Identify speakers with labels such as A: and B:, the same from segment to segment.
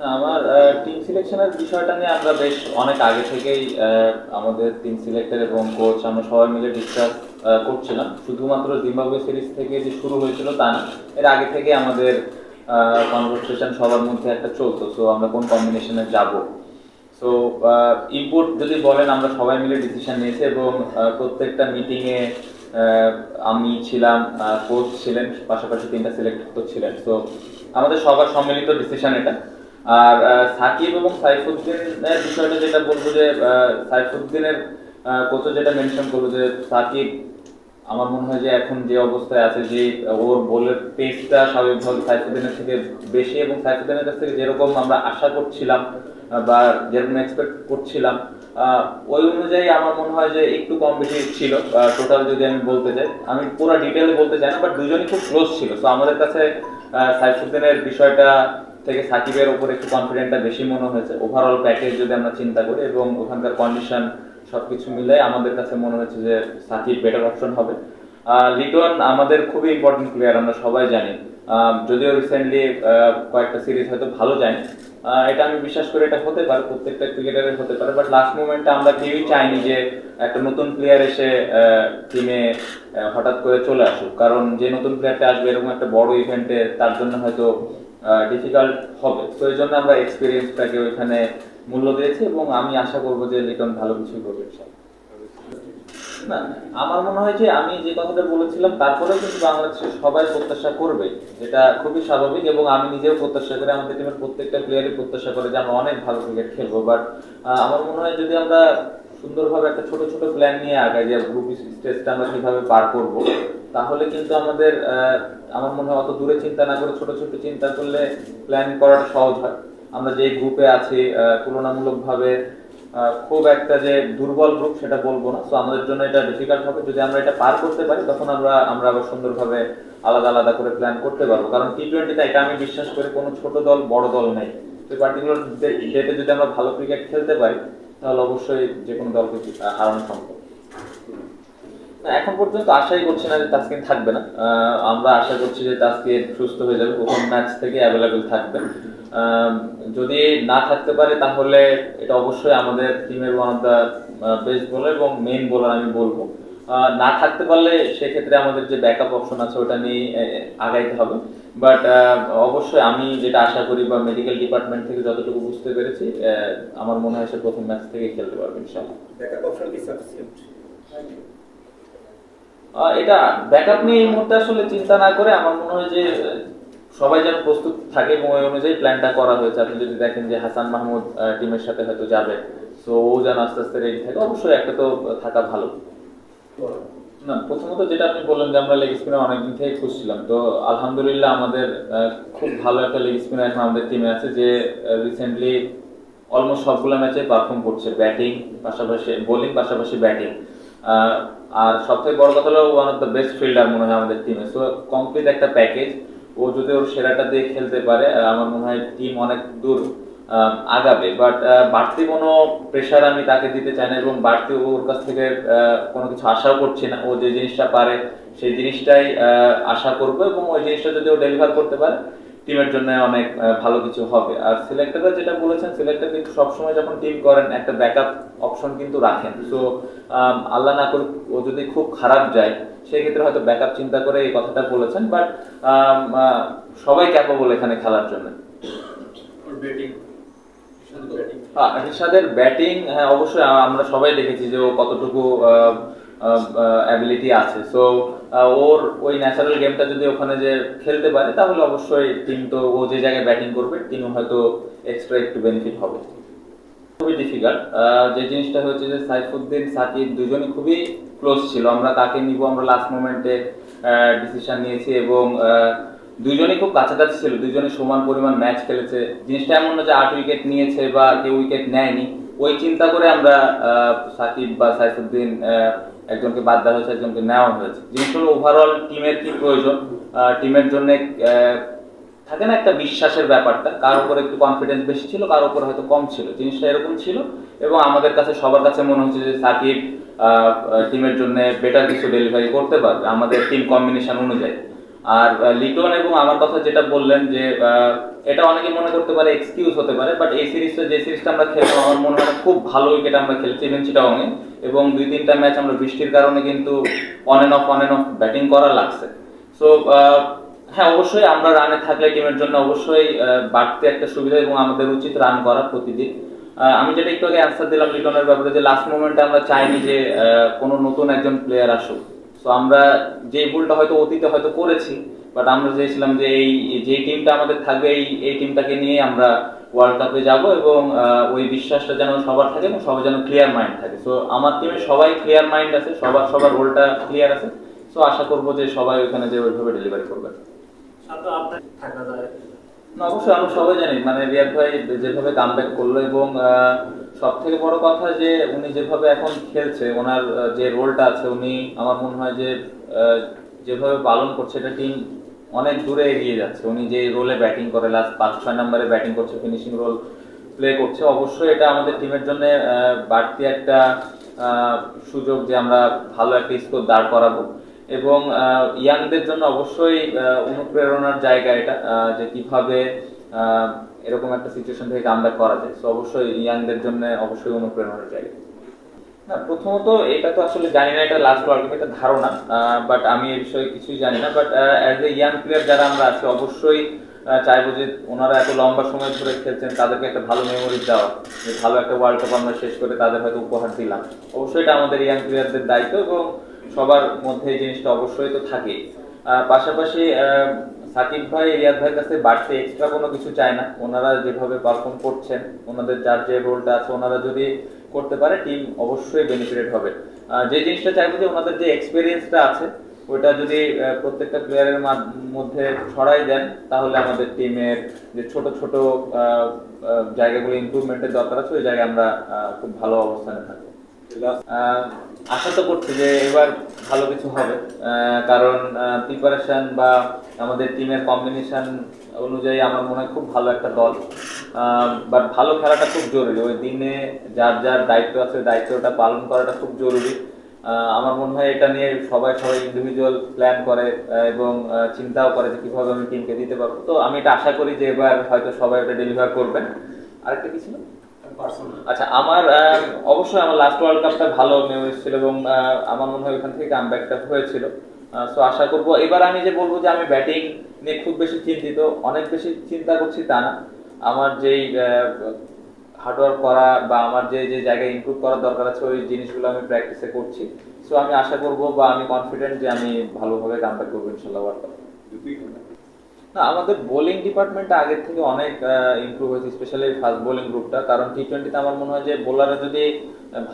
A: আমার টিম সিলেকশনের বিষয়টা নিয়ে আমরা বেশ অনেক আগে থেকেই আমাদের টিম সিলেক্টর এবং কোচ আমরা সবাই মিলে ডিসকাস করছিলাম। শুধুমাত্র জিম্বাবুয়ে সিরিজ থেকে যে শুরু হয়েছিল তা না, এর আগে থেকে আমাদের কনভারসেশন সবার মধ্যে একটা চলতো। সো আমরা কোন কম্বিনেশনে যাব? সো ইনপুট যদি বলেন, আমরা সবাই মিলে ডিসিশন নিয়েছি এবং প্রত্যেকটা মিটিংয়ে আমি ছিলাম কোচ ছিলেন, পাশাপাশি তিনটা সিলেক্টর ছিলেন তো আমাদের সবার সম্মিলিত ডিসিশন এটা। আর সাকিব এবং সাইফুদ্দিনের বিষয়টা যেটা বলব যে সাইফুদ্দিনের কোচও যেটা মেনশন করব যে, সাকিব, আমার মনে হয় যে এখন যে অবস্থায় আছে, যে ওর বলের পেসটা স্বাভাবিকভাবে সাইফুদ্দিনের থেকে বেশি এবং সাইফুদ্দিনের কাছ থেকে যেরকম আমরা আশা করছিলাম বা যেরকম এক্সপেক্ট করছিলাম ওই অনুযায়ী আমার মনে হয় যে একটু কম বেশি ছিল টোটাল যদি আমি বলতে চাই। আমি পুরো ডিটেলে বলতে চাই না বাট দুজনই খুব ক্লোজ ছিল। তো আমাদের কাছে সাইফুদ্দিনের বিষয়টা থেকে সাকিবের উপর একটু কনফিডেন্টটা বেশি মনে হয়েছে। ওভারঅল প্যাকেজ যদি আমরা চিন্তা করি এবং ওখানকার কন্ডিশন সবকিছু মিলে আমাদের কাছে মনে হয়েছে যে সাকিব বেটার অপশন হবে। লিটন আমাদের খুবই ইম্পর্টেন্ট প্লেয়ার আমরা সবাই জানি। যদিও রিসেন্টলি কয়েকটা সিরিজ হয়তো ভালো যায়নি। এটা আমি বিশ্বাস করি এটা হতে পারে, প্রত্যেকটা ক্রিকেটারের হতে পারে বাট লাস্ট মোমেন্টে আমরা কেউই চাইনি যে একটা নতুন প্লেয়ার এসে টিমে হঠাৎ করে চলে আসুক। কারণ যে নতুন প্লেয়ারটা আসবে এরকম একটা বড় ইভেন্টে তার জন্য হয়তো ডিফিকাল্ট হবে। তো এই জন্য আমরা এক্সপিরিয়েন্সটাকে ওইখানে মূল্য দিয়েছি এবং আমি আশা করব যে লিটন ভালো কিছু করবে না, আমার মনে হয় যে আমি যে কথাটা বলেছিলাম, তারপরেও কিন্তু বাংলাদেশের সবাই প্রত্যাশা করবে, যেটা খুবই স্বাভাবিক এবং আমি নিজেও প্রত্যাশা করি, আমাদের টিমের প্রত্যেকটা প্লেয়ারই প্রত্যাশা করে যে আমরা অনেক ভালো ক্রিকেট খেলব। বাট আমার মনে হয় যদি আমরা সুন্দরভাবে একটা ছোট ছোট প্ল্যান নিয়ে আগাই যে গ্রুপ স্টেজটা আমরা কীভাবে পার করব, তাহলে কিন্তু আমাদের আমার মনে হয় অত দূরে চিন্তা না করে ছোট ছোট চিন্তা করলে প্ল্যান করাটা সহজ হয়। আমরা যে গ্রুপে আছি তুলনামূলকভাবে খুব একটা যে দুর্বল গ্রুপ সেটা বলব না। তো আমাদের জন্য এটা ডিফিকাল্ট হবে। যদি আমরা এটা পার করতে পারি, তখন আমরা আমরা আবার সুন্দরভাবে আলাদা আলাদা করে প্ল্যান করতে পারব। কারণ টি টোয়েন্টিতে এটা আমি বিশ্বাস করি, কোনো ছোট দল, বড় দল নেই। তো পার্টিকুলার ডেটে যদি আমরা ভালো ক্রিকেট খেলতে পারি, তাহলে অবশ্যই যে কোনো দলকে হারানো সম্ভব। এখন পর্যন্ত আশাই করছি না যে তাসকিন থাকবে না। আমরা আশা করছি যে তাসকিন সুস্থ হয়ে যাবে। প্রথম ম্যাচ থেকে অ্যাভেলেবেল থাকবে। যদি না থাকতে পারে তাহলে এটা অবশ্যই আমাদের টিমের one of the best bowler এবং মেইন বোলার আমি বলব। না থাকতে পারলে সেক্ষেত্রে আমাদের যে ব্যাকআপ অপশন আছে ওটা নিয়ে আগাইতে হবে। বাট অবশ্যই আমি যেটা আশা করি বা মেডিকেল ডিপার্টমেন্ট থেকে যতটুকু বুঝতে পেরেছি আমার মনে হয় সে প্রথম ম্যাচ থেকে খেলতে পারবে ইনশাল্লাহ
B: ব্যাকআপ অপশন কি
A: আহ, এটা ব্যাকআপ নিয়ে এই মুহূর্তে আসলে চিন্তা না করে আমার মনে হয় যে, সবাই যেন প্রস্তুত থাকে এবং ওই অনুযায়ী প্ল্যানটা করা হয়েছে। আপনি যদি দেখেন যে হাসান মাহমুদ টিমের সাথে হয়তো যাবে তো ও যেন আস্তে আস্তে রেডি থাকে, অবশ্যই একটা তো থাকা ভালো। না, প্রথমত যেটা আপনি বললেন যে আমরা লেগ স্পিনার অনেকদিন থেকে খুঁজছিলাম, তো আলহামদুলিল্লাহ আমাদের খুব ভালো একটা লেগ স্পিনার এখন আমাদের টিমে আছে যে রিসেন্টলি অলমোস্ট সবগুলো ম্যাচে পারফর্ম করছে ব্যাটিং পাশাপাশি বোলিং পাশাপাশি ব্যাটিং আর সবথেকে বড় কথা হলো one of the best fielder মনে হয় আমাদের টিমে সো কমপ্লিট একটা প্যাকেজ ও যদি ওর সেরাটা দিয়ে খেলতে পারে আমার মনে হয় টিম অনেক দূর আগাবে। বাট বাড়তি কোনো প্রেশার আমি তাকে দিতে চাই না এবং বাড়তি ওর কাছ থেকে কোনো কিছু আশাও করছি না। ও যে জিনিসটা পারে, সেই জিনিসটাই আশা করব এবং ওই জিনিসটা যদি ও ডেলিভার করতে পারে টিমের জন্য অনেক ভালো কিছু হবে। আর সিলেক্টররা যেটা বলেছেন সিলেক্টর কিন্তু সবসময় যখন টিম করেন একটা ব্যাকআপ অপশন কিন্তু রাখেন। সো আল্লাহ না করুক ও যদি খুব খারাপ যায় সেক্ষেত্রে হয়তো ব্যাকআপ চিন্তা করে এই কথাটা বলেছেন বাট সবাই ক্যাপাবল এখানে খেলার জন্য।
B: ব্যাটিং ব্যাটিং
A: রিশাদের ব্যাটিং হ্যাঁ অবশ্যই আমরা সবাই দেখেছি যে ও কতটুকু অ্যাবিলিটি আছে। সো ওর ওই ন্যাচারাল গেমটা যদি ওখানে যে খেলতে পারে, তাহলে অবশ্যই টিম তো ও যে জায়গায় ব্যাটিং করবে টিম হয়তো এক্সট্রা একটু বেনিফিট হবে। খুবই ডিফিকাল্ট যে জিনিসটা হচ্ছে যে সাইফুদ্দিন, সাকিব দুজনই খুবই ক্লোজ ছিল। আমরা তাকে নিব, আমরা লাস্ট মোমেন্টে ডিসিশন নিয়েছি এবং দুজনই খুব কাছাকাছি ছিল। দুজনই সমান পরিমাণ ম্যাচ খেলেছে। জিনিসটা এমন না যে আট উইকেট নিয়েছে বা কেউ উইকেট নেয়নি। ওই চিন্তা করে আমরা সাকিব বা সাইফুদ্দিন একজনকে বাদ দেওয়া হয়েছে একজনকে নেওয়া হয়েছে। জিনিসগুলো ওভারঅল টিমের কি প্রয়োজন টিমের জন্য থাকে না একটা বিশ্বাসের ব্যাপারটা কার উপর একটু কনফিডেন্স বেশি ছিল কার উপর হয়তো কম ছিল। জিনিসটা এরকম ছিল এবং আমাদের কাছে সবার কাছে মনে হচ্ছে যে সাকিব টিমের জন্য বেটার কিছু ডেলিভারি করতে পারবে আমাদের টিম কম্বিনেশন অনুযায়ী। আর লিটন এবং আমার কথা যেটা বললেন যে এটা অনেকে মনে করতে পারে এক্সকিউজ হতে পারে বাট এই সিরিজটা যে সিরিজটা আমরা খেললাম আমার মনে হয় খুব ভালো উইকেট আমরা খেলছি ইভেন চিটাগংয়ে এবং দুই তিনটা ম্যাচ আমরা বৃষ্টির কারণে কিন্তু on and off on and off batting করা লাগছে। সো হ্যাঁ অবশ্যই আমরা রানে থাকলে টিমের জন্য অবশ্যই বাড়তি একটা সুবিধা এবং আমাদের উচিত রান করা প্রতিদিন। আমি যেটা একটু আগে অ্যান্সার দিলাম লিটনের ব্যাপারে যে লাস্ট মোমেন্টে আমরা চাইনি যে কোনো নতুন একজন প্লেয়ার আসুক। সো আমরা যে ভুলটা হয়তো অতীতে হয়তো করেছি বাট আমরা চেয়েছিলাম যে এই যে টিমটা আমাদের থাকবে এই এই টিমটাকে নিয়ে আমরা ওয়ার্ল্ড কাপে যাব এবং ওই বিশ্বাসটা যেন সবার থাকে এবং সবার যেন ক্লিয়ার মাইন্ড থাকে। সো আমার টিমে সবাই ক্লিয়ার মাইন্ড আছে সবার সবার রোলটা ক্লিয়ার আছে। সো আশা করব যে সবাই ওইখানে যে ওইভাবে ডেলিভারি করবে। না, অবশ্যই আমরা সবাই জানি। মানে রিয়াদ ভাই যেভাবে কামব্যাক করল এবং সব থেকে বড় কথা যে উনি যেভাবে এখন খেলছে, ওনার যে রোলটা আছে, উনি আমার মনে হয় যে যেভাবে পালন করছে, এটা টিম অনেক দূরে এগিয়ে যাচ্ছে। উনি যে রোলে ব্যাটিং করে লাস্ট পাঁচ, ছয় নম্বরে ব্যাটিং করছে ফিনিশিং রোল প্লে করছে, অবশ্যই এটা আমাদের টিমের জন্য বাড়তি একটা সুযোগ যে আমরা ভালো একটা স্কোর দাঁড় করাবো। এবং ইয়াংদের জন্য অবশ্যই অনুপ্রেরণার জায়গা এটা যে কীভাবে এরকম একটা সিচুয়েশন থেকে কামব্যাক করা যায়? সো অবশ্যই ইয়াংদের জন্য অবশ্যই অনুপ্রেরণার জায়গা। না, প্রথমত এটা তো আসলে জানি না, এটা লাস্ট ওয়ার্ল্ড এটা ধারণা। বাট আমি এ বিষয়ে কিছুই জানি না but as a young player যারা আমরা আছি, অবশ্যই চাইব যে ওনারা এত লম্বা সময় ধরে খেলছেন, তাদেরকে একটা ভালো মেমোরি দেওয়া যে ভালো একটা ওয়ার্ল্ড কাপ আমরা শেষ করে তাদের হয়তো উপহার দিলাম। অবশ্যই এটা আমাদের ইয়াং প্লেয়ারদের দায়িত্ব এবং সবার মধ্যে এই জিনিসটা অবশ্যই তো থাকে পাশাপাশি সাকিব ভাই রিয়াদ ভাইয়ের কাছে বাড়তে এক্সট্রা কোনো কিছু চায় না। ওনারা যেভাবে পারফর্ম করছেন ওনাদের যার যে রোলটা আছে ওনারা যদি করতে পারে টিম অবশ্যই বেনিফিটেড হবে। যে জিনিসটা চাইব যে ওনাদের যে এক্সপিরিয়েন্সটা আছে ওইটা যদি প্রত্যেকটা প্লেয়ারের মধ্যে ছড়াই দেন তাহলে আমাদের টিমের যে ছোট ছোট জায়গাগুলো ইমপ্রুভমেন্টের দরকার আছে ওই জায়গায় আমরা খুব ভালো অবস্থানে থাকব। আশা তো করছি যে এবার ভালো কিছু হবে। কারণ প্রিপারেশন বা আমাদের টিমের কম্বিনেশন অনুযায়ী আমার মনে হয় খুব ভালো একটা দল। বাট ভালো খেলাটা খুব জরুরি। ওই দিনে যার যার দায়িত্ব আছে দায়িত্বটা পালন করাটা খুব জরুরি। আমার মনে হয় এটা নিয়ে সবাই সবাই ইন্ডিভিজুয়াল প্ল্যান করে এবং চিন্তাও করে যে কীভাবে আমি টিমকে দিতে পারব। তো আমি এটা আশা করি যে এবার হয়তো সবাই ওটা ডেলিভার করবেন। আরেকটা কি ছিল? আচ্ছা আমার অবশ্যই আমার লাস্ট ওয়ার্ল্ড কাপটা ভালো মেমোরি ছিল এবং আমার মনে হয় ওখান থেকে কামব্যাকটা হয়েছিল। সো আশা করব এবার আমি যে বলব যে আমি ব্যাটিং নিয়ে খুব বেশি চিন্তিত অনেক বেশি চিন্তা করছি তা না। আমার যেই হার্ডওয়ার্ক করা বা আমার যে যে জায়গায় ইমপ্রুভ করার দরকার আছে ওই জিনিসগুলো আমি প্র্যাকটিসে করছি। সো আমি আশা করব বা আমি কনফিডেন্ট যে আমি ভালোভাবে কামব্যাক করব ইনশাল্লাহ ওয়ার্ল্ড কাপ আমাদের বোলিং ডিপার্টমেন্টটা আগের থেকে অনেক ইমপ্রুভ হয়েছে স্পেশালি ফাস্ট বোলিং গ্রুপটা কারণ টি টোয়েন্টিতে আমার মনে হয় যে বোলাররা যদি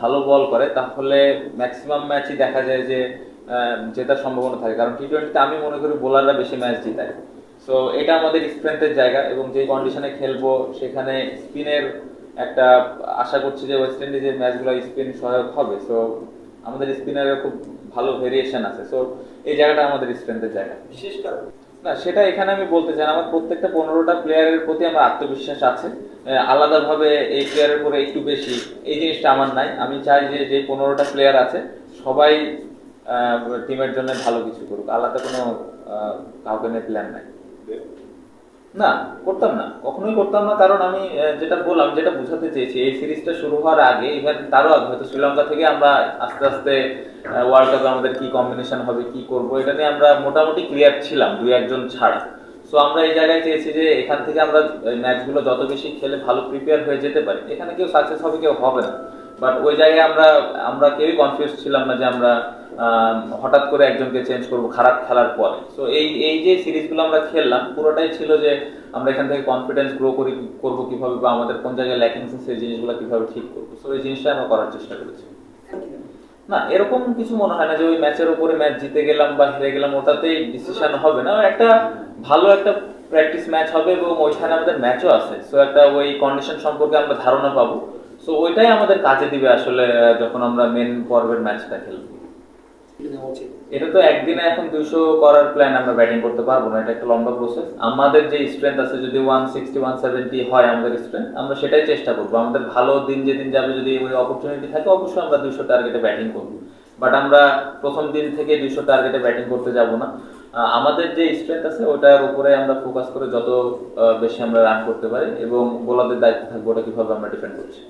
A: ভালো বল করে, তাহলে ম্যাক্সিমাম ম্যাচই দেখা যায় যে জেতার সম্ভাবনা থাকে। কারণ টি টোয়েন্টিতে আমি মনে করি বোলাররা বেশি ম্যাচ জিতায়। সো এটা আমাদের স্ট্রেংথের জায়গা এবং যে কন্ডিশনে খেলব, সেখানে স্পিনের একটা আশা করছি যে ওয়েস্ট ইন্ডিজের ম্যাচগুলো স্পিন সহায়ক হবে। সো আমাদের স্পিনারের খুব ভালো ভেরিয়েশন আছে। সো এই জায়গাটা আমাদের স্ট্রেংথের জায়গা।
B: বিশেষ কারণ
A: না, সেটা এখানে আমি বলতে চাই আমার প্রত্যেকটা পনেরোটা প্লেয়ারের প্রতি আমার আত্মবিশ্বাস আছে। আলাদাভাবে এই প্লেয়ারের উপরে একটু বেশি। এই জিনিসটা আমার নাই। আমি চাই যে যে পনেরোটা প্লেয়ার আছে, সবাই টিমের জন্য ভালো কিছু করুক। আলাদা কোনো কাউকে নিয়ে প্ল্যান নাই। না, করতাম না। কখনোই করতাম না, কারণ আমি যেটা বললাম, যেটা বোঝাতে চেয়েছি, এই সিরিজটা শুরু হওয়ার আগে ইভেন তারও আগে হয়তো শ্রীলঙ্কা থেকে আমরা আস্তে আস্তে ওয়ার্ল্ড কাপে আমাদের কি কম্বিনেশন হবে, কি করব, এটা নিয়ে আমরা মোটামুটি ক্লিয়ার ছিলাম, দুই একজন ছাড়া। সো আমরা এই জায়গায় চেয়েছি যে, এখান থেকে আমরা ম্যাচগুলো যত বেশি খেলে ভালো প্রিপেয়ার হয়ে যেতে পারি। এখানে কেউ সাকসেস হবে, কেউ হবে না। বাট ওই জায়গায় আমরা আমরা কেউই কনফিউজ ছিলাম না যে আমরা হঠাৎ করে একজনকে চেঞ্জ করব খারাপ খেলার পরে। সো এই এই যে সিরিজগুলো আমরা খেললাম, পুরোটাই ছিল যে আমরা এখান থেকে কনফিডেন্স গ্রো করি, করব কীভাবে বা আমাদের কোন জায়গায় ল্যাকিংস সেই জিনিসগুলো কীভাবে ঠিক করব। সো এই জিনিসটা আমরা করার চেষ্টা করেছি। না, এরকম কিছু মনে হয় না যে ওই ম্যাচের উপরে ম্যাচ জিতে গেলাম বা হেরে গেলাম, ওটাতেই ডিসিশন হবে না। একটা ভালো একটা প্র্যাকটিস ম্যাচ হবে এবং ওইখানে আমাদের ম্যাচও আছে। সো একটা ওই কন্ডিশন সম্পর্কে আমরা ধারণা পাবো। সো ওইটাই আমাদের কাজে দিবে আসলে যখন আমরা মেন পর্বের ম্যাচটা খেলব। এটা তো একদিনে এখন দুইশো করার প্ল্যান আমরা ব্যাটিং করতে পারব না, এটা একটা লম্বা প্রসেস আমাদের যে স্ট্রেংথ আছে, যদি ওয়ান সিক্সটি ওয়ান সেভেন্টি হয় আমাদের স্ট্রেংথ আমরা সেটাই চেষ্টা করব। আমাদের ভালো দিন যেদিন যাবে, যদি ওই অপরচুনিটি থাকে, অবশ্যই আমরা দুইশো টার্গেটে ব্যাটিং করব। বাট আমরা প্রথম দিন থেকে দুইশো টার্গেটে ব্যাটিং করতে যাব না। আমাদের যে স্ট্রেংথ আছে, ওটার উপরে আমরা ফোকাস করে যত বেশি আমরা রান করতে পারি এবং বোলারদের দায়িত্ব থাকবে ওটা কীভাবে আমরা ডিফেন্ড করছি।